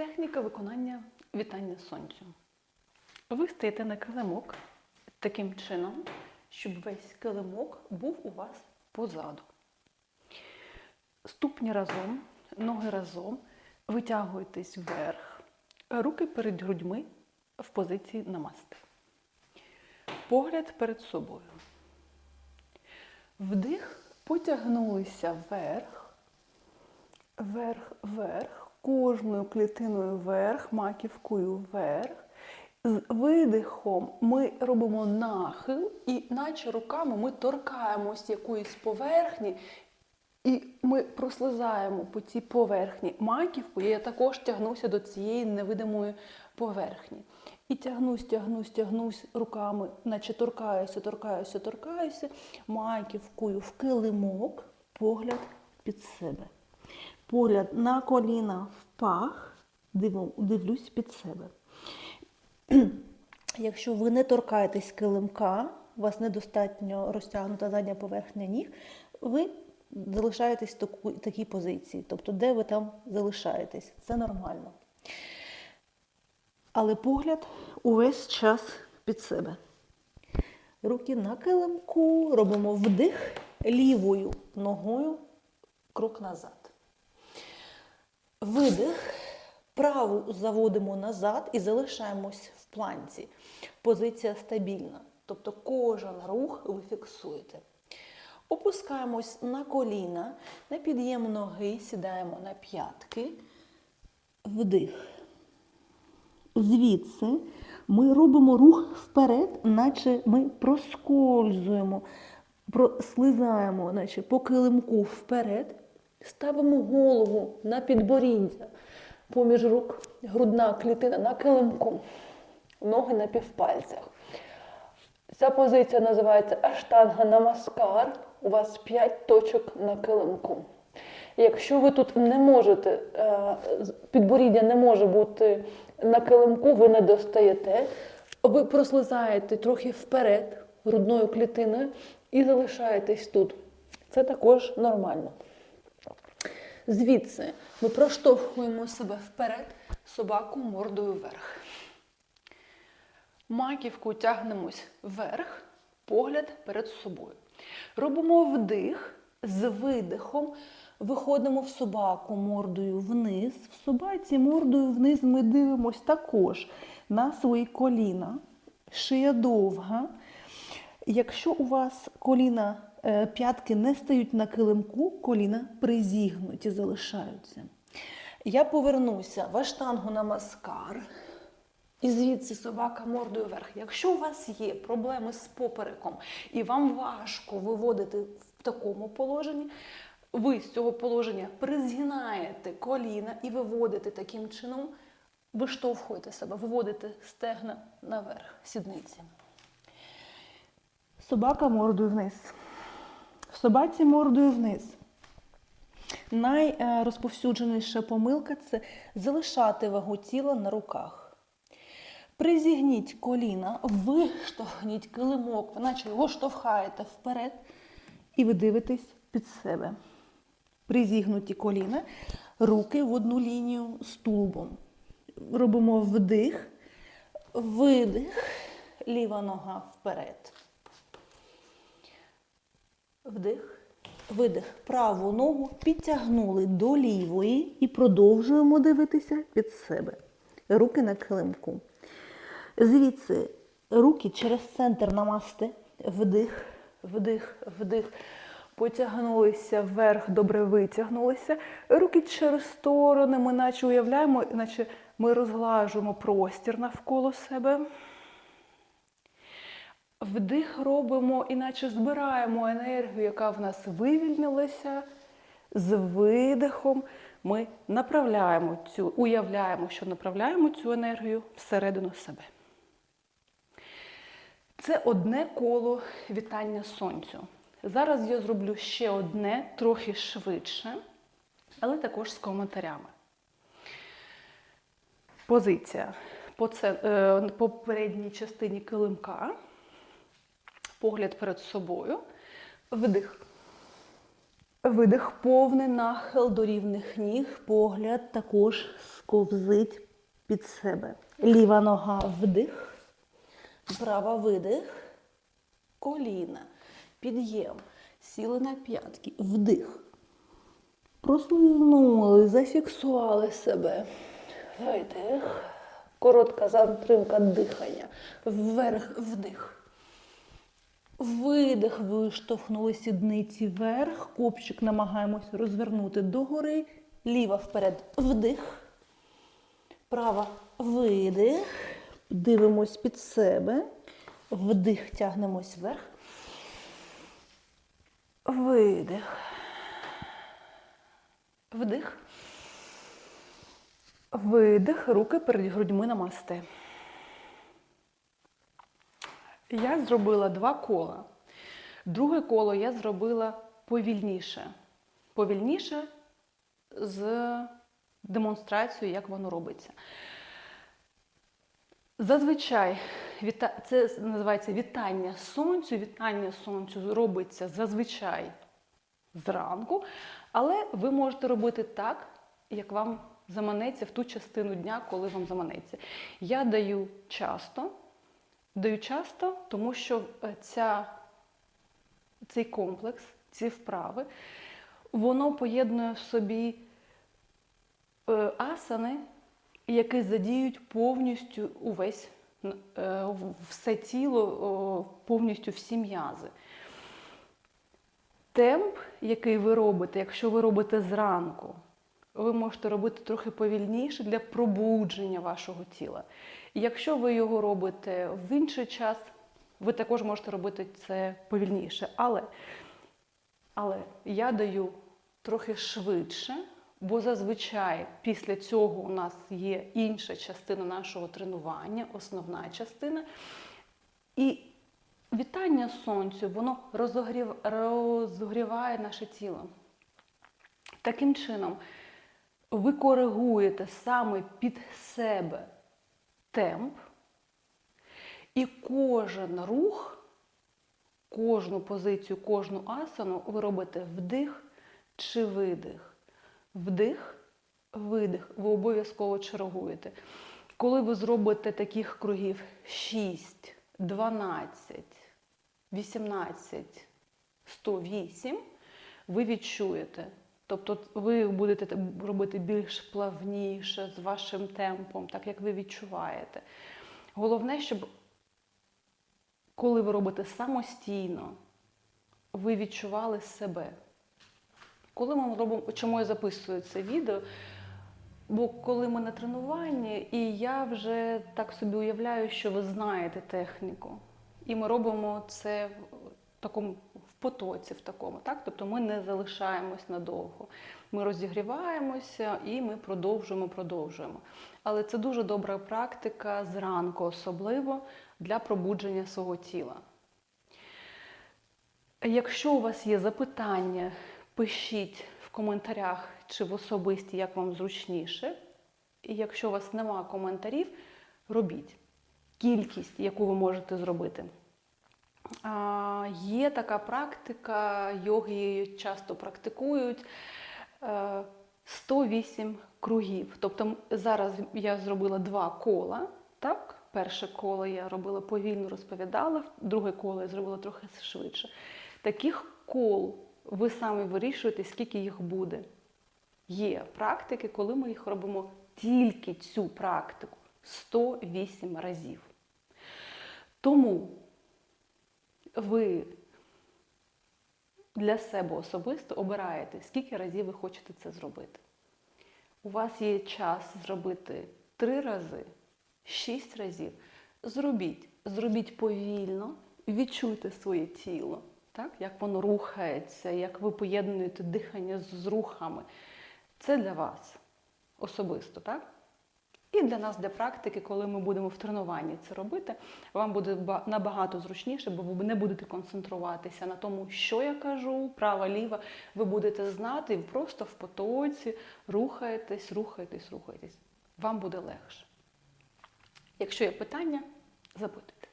Техніка виконання вітання сонцю. Ви стаєте на килимок таким чином, щоб весь килимок був у вас позаду. Ступні разом, ноги разом, витягуєтесь вверх, руки перед грудьми в позиції намасти. Погляд перед собою. Вдих, потягнулися вверх, вверх, вверх, кожною клітиною вверх, маківкою вверх. З видихом ми робимо нахил, і наче руками ми торкаємось якоїсь поверхні, і ми прослизаємо по цій поверхні маківку. Я також тягнуся до цієї невидимої поверхні. І тягнусь, тягнусь, тягнусь руками, наче торкаюся, торкаюся, торкаюся, маківкою в килимок, погляд під себе. Погляд на коліна в пах, дивлюсь під себе. Якщо ви не торкаєтесь килимка, у вас недостатньо розтягнута задня поверхня ніг, ви залишаєтесь в таку- такій позиції, тобто де ви там залишаєтесь. Це нормально. Але погляд увесь час під себе. Руки на килимку, робимо вдих лівою ногою, крок назад. Видих, праву заводимо назад і залишаємось в планці. Позиція стабільна. Тобто кожен рух ви фіксуєте. Опускаємось на коліна, на під'єм ноги, сідаємо на п'ятки. Вдих. Звідси ми робимо рух вперед, наче ми проскользуємо, прослизаємо, наче по килимку вперед. Ставимо голову на підборіддя, поміж рук, грудна клітина на килимку, ноги на півпальцях. Ця позиція називається аштанга намаскар. У вас 5 точок на килимку. Якщо ви тут не можете, е, підборіддя не може бути на килимку, ви не достаєте, ви прослизаєте трохи вперед грудною клітиною і залишаєтесь тут. Це також нормально. Звідси ми проштовхуємо себе вперед, собаку мордою вверх. Маківку тягнемось вверх, погляд перед собою. Робимо вдих з видихом, виходимо в собаку мордою вниз. В собаці мордою вниз ми дивимось також на свої коліна. Шия довга. Якщо у вас коліна, п'ятки не стають на килимку, коліна призігнуті залишаються. Я повернуся в аштангу на маскар. І звідси собака мордою вверх. Якщо у вас є проблеми з попереком і вам важко виводити в такому положенні, ви з цього положення призгинаєте коліна і виводите таким чином, виштовхуєте себе, виводите стегна наверх, сідниці. Собака мордою вниз. Собаці мордою вниз. Найрозповсюдженіша помилка це залишати вагу тіла на руках. Призігніть коліна, виштовхніть килимок, наче його штовхаєте вперед, і ви дивитесь під себе. Призігнуті коліна, руки в одну лінію з тулубом. Робимо вдих, видих, ліва нога вперед. Вдих, видих. Праву ногу підтягнули до лівої і продовжуємо дивитися під себе. Руки на килимку. Звідси руки через центр намасти. Вдих, вдих, вдих. Потягнулися вверх, добре витягнулися. Руки через сторони, ми наче уявляємо, наче ми розглажуємо простір навколо себе. Вдих робимо, іначе збираємо енергію, яка в нас вивільнилася. З видихом ми направляємо цю, уявляємо, що направляємо цю енергію всередину себе. Це одне коло вітання сонцю. Зараз я зроблю ще одне, трохи швидше, але також з коментарями. Позиція по, це, по передній частині килимка, погляд перед собою, вдих. Видих повний нахил до рівних ніг, погляд також сковзить під себе. Ліва нога вдих, права видих, коліна, під'єм, сіли на п'ятки, вдих. Прослизнули, зафіксували себе. Видих. Коротка затримка дихання. Вверх, вдих. Видих, виштовхнули сідниці вверх. Копчик намагаємось розвернути догори. Ліва вперед. Вдих. Права видих. Дивимось під себе. Вдих, тягнемось вверх. Видих. Вдих. Видих. Руки перед грудьми намасте. Я зробила два кола. Друге коло я зробила повільніше. Повільніше з демонстрацією, як воно робиться. Зазвичай це називається вітання сонцю. Вітання сонцю робиться зазвичай зранку, але ви можете робити так, як вам заманеться в ту частину дня, коли вам заманеться. Я даю часто, даю часто, тому що е, ця, цей комплекс, ці вправи, воно поєднує в собі е, асани, які задіють повністю увесь е, все тіло, повністю всі м'язи. Темп, який ви робите, якщо ви робите зранку, ви можете робити трохи повільніше для пробудження вашого тіла. І якщо ви його робите в інший час, ви також можете робити це повільніше. Але, але я даю трохи швидше, бо зазвичай після цього у нас є інша частина нашого тренування, основна частина. І вітання сонцю, воно розогрів, розогріває наше тіло. Таким чином, ви коригуєте саме під себе темп, і кожен рух, кожну позицію, кожну асану ви робите вдих чи видих. Вдих, видих. Ви обов'язково чергуєте. Коли ви зробите таких кругів 6, 12, 18, 108, ви відчуєте. Тобто ви будете робити більш плавніше з вашим темпом, так як ви відчуваєте. Головне, щоб коли ви робите самостійно, ви відчували себе. Коли ми робимо, чому я записую це відео? Бо коли ми на тренуванні, і я вже так собі уявляю, що ви знаєте техніку. І ми робимо це в такому потоці, в такому, так? Тобто ми не залишаємось надовго. Ми розігріваємося і ми продовжуємо, продовжуємо. Але це дуже добра практика зранку, особливо для пробудження свого тіла. Якщо у вас є запитання, пишіть в коментарях чи в особисті, як вам зручніше. І якщо у вас нема коментарів, робіть кількість, яку ви можете зробити. Є така практика, йоги її часто практикують е, 108 кругів. Тобто зараз я зробила два кола. так? Перше коло я робила повільно, розповідала, друге коло я зробила трохи швидше. Таких кол ви самі вирішуєте, скільки їх буде. Є практики, коли ми їх робимо тільки цю практику 108 разів. Тому ви для себе особисто обираєте, скільки разів ви хочете це зробити. У вас є час зробити 3 рази, 6 разів. Зробіть, зробіть повільно, відчуйте своє тіло, так? як воно рухається, як ви поєднуєте дихання з рухами. Це для вас особисто, так? І для нас, для практики, коли ми будемо в тренуванні це робити, вам буде набагато зручніше, бо ви не будете концентруватися на тому, що я кажу, права, ліва. Ви будете знати і просто в потоці рухаєтесь, рухаєтесь, рухаєтесь. Вам буде легше. Якщо є питання, запитуйте.